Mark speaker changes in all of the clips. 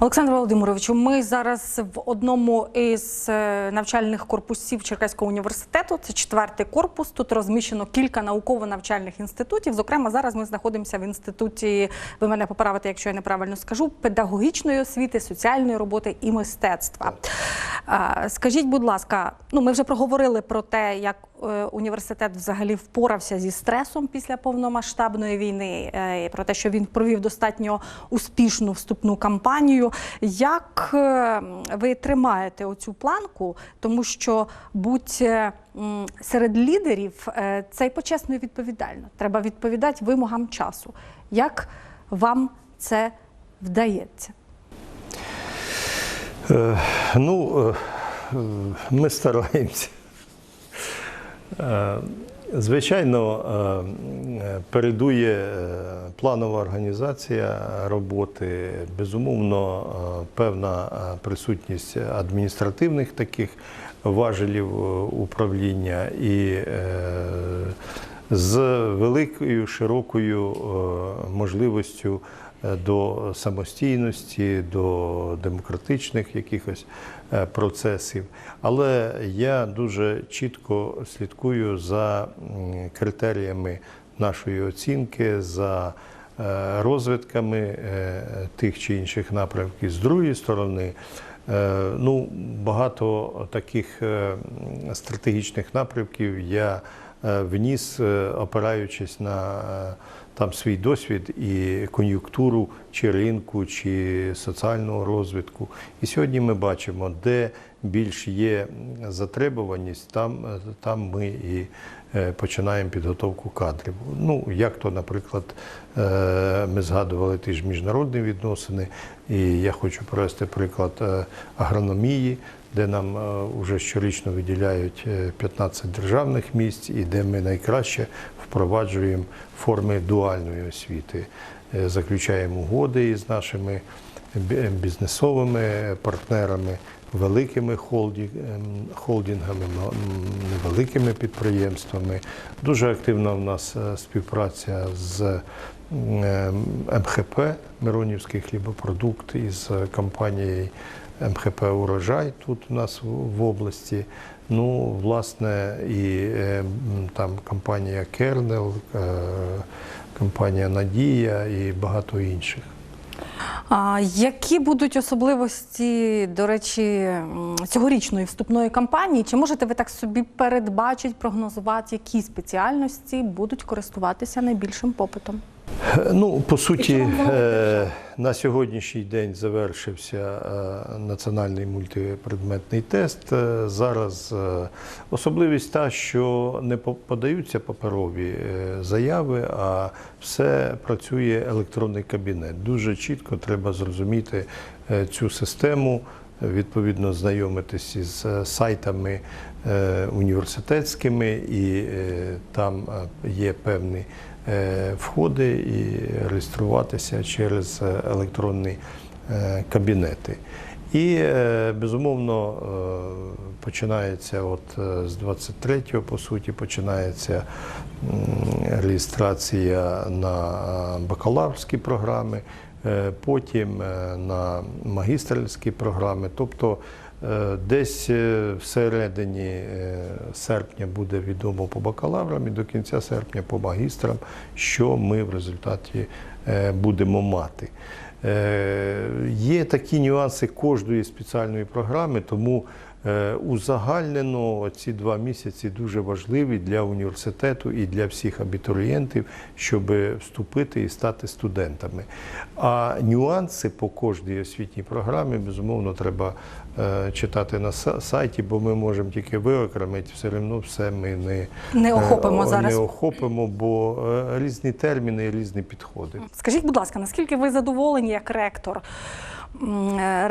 Speaker 1: Олександр Володимировичу, ми зараз в одному із е, навчальних корпусів Черкаського університету. Це четвертий корпус. Тут розміщено кілька науково-навчальних інститутів. Зокрема, зараз ми знаходимося в інституті. Ви мене поправите, якщо я неправильно скажу, педагогічної освіти, соціальної роботи і мистецтва. Скажіть, будь ласка, ну ми вже проговорили про те, як е, університет взагалі впорався зі стресом після повномасштабної війни, е, про те, що він провів достатньо успішну вступну кампанію. Як е, ви тримаєте оцю планку? Тому що будь е, серед лідерів е, це й почесно і відповідально. Треба відповідати вимогам часу. Як вам це вдається?
Speaker 2: Ну, ми стараємося. Звичайно, е, передує е, планова організація роботи, безумовно, е, певна присутність адміністративних таких важелів управління. І з великою широкою можливістю до самостійності, до демократичних якихось е, процесів. Але я дуже чітко слідкую за критеріями нашої оцінки, за е, розвитками е, тих чи інших напрямків. З другої сторони, е, ну, багато таких е, стратегічних напрямків я е, вніс, е, опираючись на е, там свій досвід і кон'юнктуру чи ринку, чи соціального розвитку. І сьогодні ми бачимо, де більш є затребуваність, там, там ми і е, починаємо підготовку кадрів. Ну, як то, наприклад, е, ми згадували ті міжнародні відносини, і я хочу привести приклад е, агрономії, де нам вже щорічно виділяють е, 15 державних місць, і де ми найкраще впроваджуємо форми дуальної освіти, Е, заключаємо угоди із нашими бізнесовими партнерами, великими ем, холдингами, невеликими підприємствами. Дуже активна в нас е, співпраця з ем, МХП Миронівський хлібопродукт із компанією МХП Урожай тут у нас в- області. Ну, власне, і е, там компанія Кернел, компанія Надія і багато інших.
Speaker 1: А які будуть особливості, до речі, цьогорічної вступної кампанії? Чи можете ви так собі передбачити, прогнозувати, які спеціальності будуть користуватися найбільшим попитом?
Speaker 2: Ну, по суті, е, на сьогоднішній день завершився е, національний мультипредметний тест. Е, Зараз особливість та, що не подаються паперові заяви, а все працює електронний кабінет. Дуже чітко треба зрозуміти цю систему. Відповідно, знайомитись із е, сайтами університетськими, і там є певні е, входи і реєструватися через е, електронні е, кабінети. І е, безумовно е, починається от е, з 23-го, по суті, починається реєстрація на е, бакалаврські програми, е, потім е, на магістерські програми. Тобто е, десь е, всередині е, серпня буде відомо по бакалаврам і до кінця серпня по магістрам, що ми в результаті е, будемо мати. Е, Є такі нюанси кожної спеціальної програми, тому е, узагальнено ці два місяці дуже важливі для університету і для всіх абітурієнтів, щоб вступити і стати студентами. А нюанси по кожній освітній програмі, безумовно, треба е, читати на сайті, бо ми можемо тільки виокремити, все одно все ми не,
Speaker 1: Не охопимо
Speaker 2: е,
Speaker 1: зараз.
Speaker 2: Не охопимо, бо е, різні терміни, різні підходи.
Speaker 1: Скажіть, будь ласка, наскільки ви задоволені як ректор е,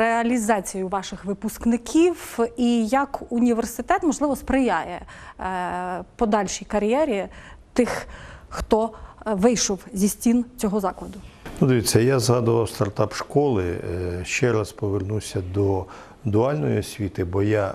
Speaker 1: ваших випускників, і як університет можливо сприяє е, подальшій кар'єрі тих, хто е, вийшов зі стін цього закладу?
Speaker 2: Ну, дивіться, я згадував стартап школи. Ще раз повернуся до дуальної освіти, бо я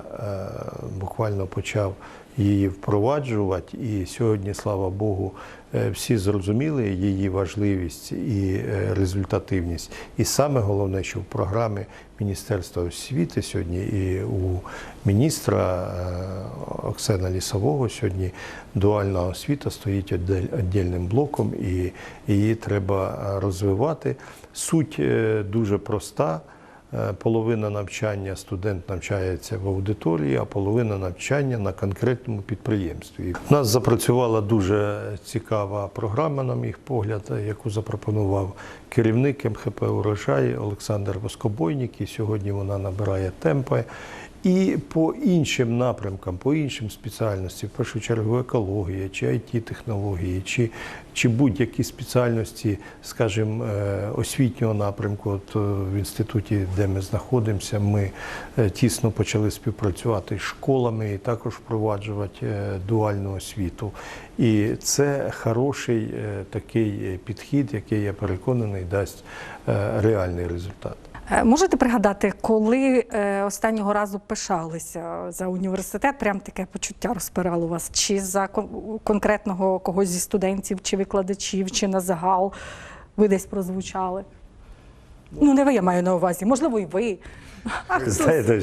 Speaker 2: буквально почав її впроваджувати, і сьогодні, слава Богу, е, всі зрозуміли її важливість і е, результативність. І саме головне, що в програмі Міністерства освіти сьогодні і у міністра е, Оксана Лісового сьогодні дуальна освіта стоїть віддільним блоком, і її треба розвивати. Суть дуже проста. Е, Половина навчання студент навчається в аудиторії, а половина навчання на конкретному підприємстві. У нас запрацювала дуже цікава програма, на мій погляд, яку запропонував керівник МХП Урожай Олександр Воскобойник. І сьогодні вона набирає темпи. І по іншим напрямкам, по іншим спеціальностям, в першу чергу екологія, чи it технології чи, чи будь-які спеціальності, скажімо, е, освітнього напрямку. От е, в інституті, де ми знаходимося, ми е, тісно почали співпрацювати з школами і також впроваджувати дуальну освіту. І це хороший такий підхід, який я переконаний дасть реальний результат.
Speaker 1: Е, Можете пригадати, коли е, останнього разу пишалися за університет, прям таке почуття розпирало вас? Чи за конкретного когось зі студентів, чи викладачів, чи на загал ви десь прозвучали? Ну, не ви я маю на увазі, можливо, і ви. А.
Speaker 2: Знаєте,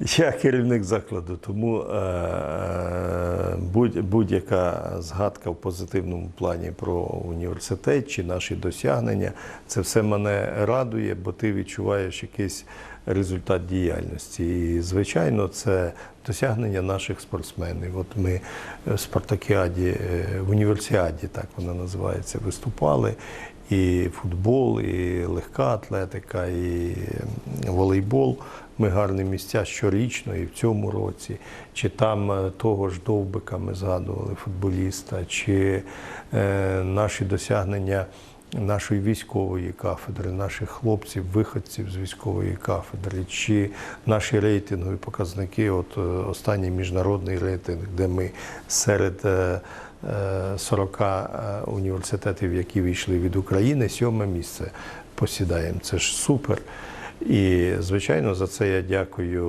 Speaker 2: я керівник закладу, тому е, будь, будь-яка згадка в позитивному плані про університет чи наші досягнення, це все мене радує, бо ти відчуваєш якийсь результат діяльності. І, звичайно, це досягнення наших спортсменів. От ми в Спартакіаді, е, в універсіаді, так вона називається, виступали. І футбол, і легка атлетика, і волейбол. Ми гарні місця щорічно і в цьому році. Чи там е, того ж Довбика ми згадували, футболіста, чи е, наші досягнення нашої військової кафедри, наших хлопців, виходців з військової кафедри, чи наші рейтингові показники, от е, останній міжнародний рейтинг, де ми серед е, 40 е, університетів, які війшли від України, сьоме місце посідаємо. Це ж супер. І, звичайно, за це я дякую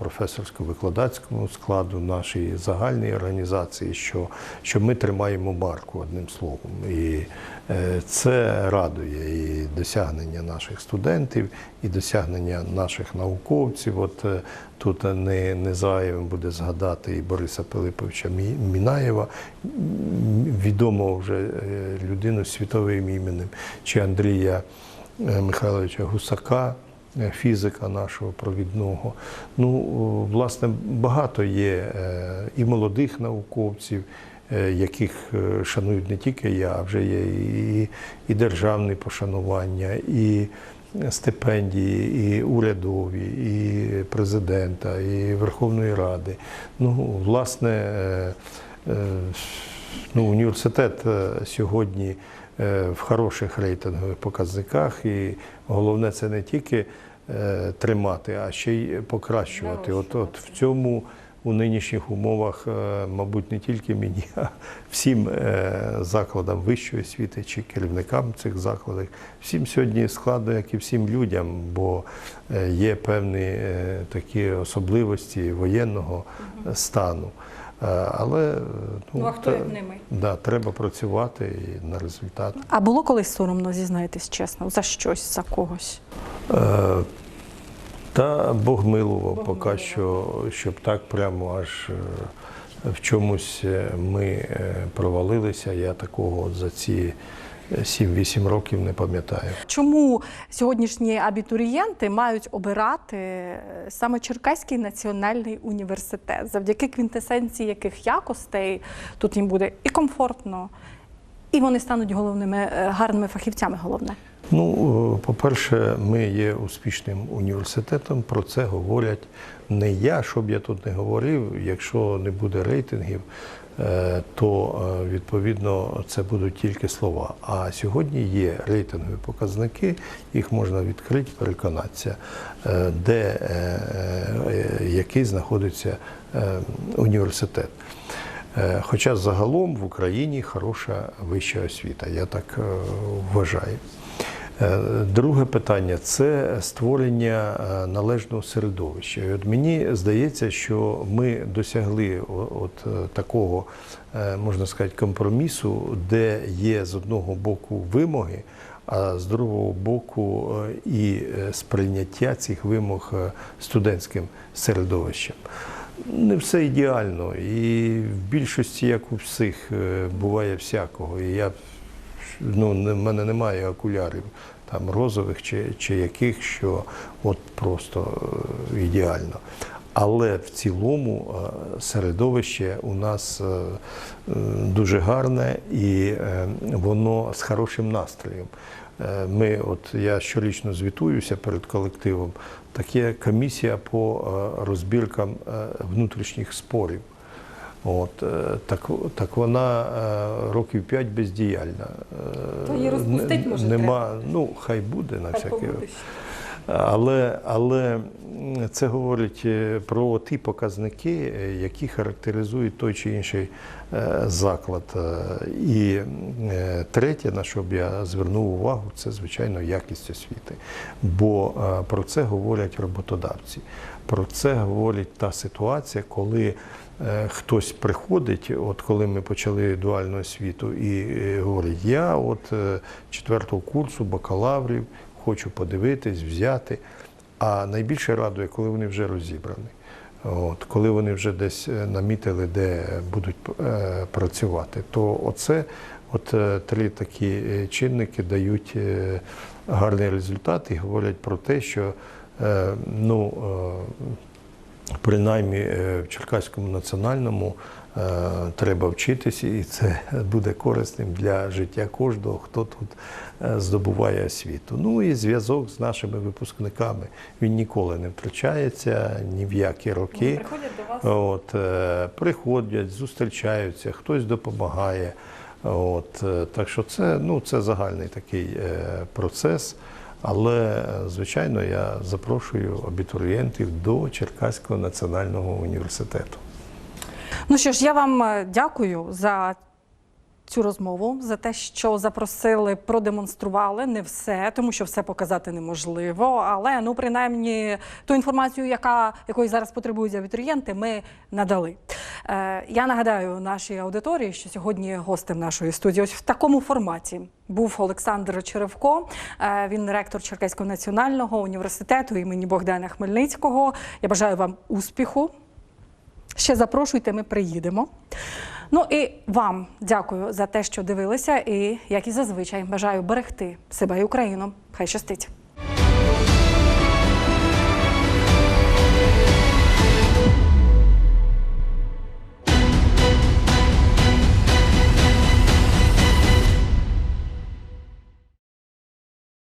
Speaker 2: професорсько-викладацькому складу нашої загальної організації, що, що ми тримаємо марку одним словом. І е, це радує і досягнення наших студентів, і досягнення наших науковців. От е, тут не, не зайвим буде згадати і Бориса Пилиповича Мі- Мінаєва, відомого вже е, людину світовим іменем, чи Андрія Михайловича Гусака фізика нашого провідного. Ну, власне, багато є е, і молодих науковців, е, яких е, шанують не тільки я, а вже є і, і державне пошанування, і стипендії, і урядові, і президента, і Верховної Ради. Ну, власне, е, е, ну, університет е, сьогодні е, в хороших рейтингових показниках, і головне це не тільки е, тримати, а ще й покращувати. От, от в цьому у нинішніх умовах, е, мабуть, не тільки мені, а всім е, закладам вищої освіти чи керівникам цих закладів, всім сьогодні складно, як і всім людям, бо е, є певні е, такі особливості воєнного е, стану. Е, Але ну,
Speaker 1: Ну, а хто
Speaker 2: та-
Speaker 1: як не?
Speaker 2: Да, треба працювати і на результат.
Speaker 1: А було колись соромно, зізнаєтесь чесно, за щось, за когось?
Speaker 2: Е, Та Бог милував
Speaker 1: Бог
Speaker 2: поки
Speaker 1: милував.
Speaker 2: що, щоб так прямо аж е, в чомусь е, ми е, провалилися. Я такого за ці е, 7-8 років не пам'ятаю.
Speaker 1: Чому сьогоднішні абітурієнти мають обирати е, саме Черкаський національний університет, завдяки квінтесенції яких якостей тут їм буде і комфортно, і вони стануть головними е, гарними фахівцями. Головне.
Speaker 2: Ну, е, по-перше, ми є успішним університетом. Про це говорять не я, щоб я тут не говорив. Якщо не буде рейтингів, е, то е, відповідно це будуть тільки слова. А сьогодні є рейтингові показники, їх можна відкрити, переконатися, де який знаходиться університет. Хоча загалом в Україні хороша вища освіта, я так вважаю. Е, Друге питання це створення е, належного середовища. І от мені здається, що ми досягли от е, такого, можна сказати, компромісу, де є з одного боку вимоги, а з другого боку і сприйняття цих вимог студентським середовищем. Не все ідеально, і в більшості, як у всіх, буває всякого. І я ну, в мене немає окулярів там розових чи, чи яких, що от просто е, ідеально. Але в цілому е, середовище у нас е, дуже гарне і воно з хорошим настроєм. Ми, от я щорічно звітуюся перед колективом. Так є комісія по розбіркам внутрішніх спорів. От, е, так, так вона е, років п'ять бездіяльна. Е,
Speaker 1: То її розпустить, може,
Speaker 2: Нема, ну, хай буде на всякий. Але, але це говорить е, про ті показники, які характеризують той чи інший е, заклад. Е, І третє, на що б я звернув увагу, це звичайно якість освіти. Бо про це говорять роботодавці. Про це говорить та ситуація, коли хтось приходить, от коли ми почали дуальну освіту, і говорить, я от четвертого курсу бакалаврів хочу подивитись, взяти. А найбільше радує, коли вони вже розібрані. От, коли вони вже десь е, намітили, де будуть е, працювати, то оце от е, три такі е, чинники дають е, гарний результат і говорять про те, що е, ну, е, принаймні е, в Черкаському національному треба вчитися, і це буде корисним для життя кожного, хто тут е, здобуває освіту. Ну і зв'язок з нашими випускниками він ніколи не втрачається ні в які роки.
Speaker 1: приходять до вас.
Speaker 2: От, е, приходять, зустрічаються, хтось допомагає. От, е, так що це, ну, це загальний такий е, процес. Але, е, звичайно, я запрошую абітурієнтів до Черкаського національного університету.
Speaker 1: Ну що ж, я вам е, дякую за цю розмову, за те, що запросили, продемонстрували не все, тому що все показати неможливо. Але ну, принаймні, ту інформацію, яка якої зараз потребують абітурієнти, ми надали. Е, я нагадаю нашій аудиторії, що сьогодні гостем нашої студії, ось в такому форматі, був Олександр Черевко. Е, він ректор Черкаського національного університету імені Богдана Хмельницького. Я бажаю вам успіху. Ще запрошуйте, ми приїдемо. Ну і вам дякую за те, що дивилися. І як і зазвичай, бажаю берегти себе і Україну. Хай щастить.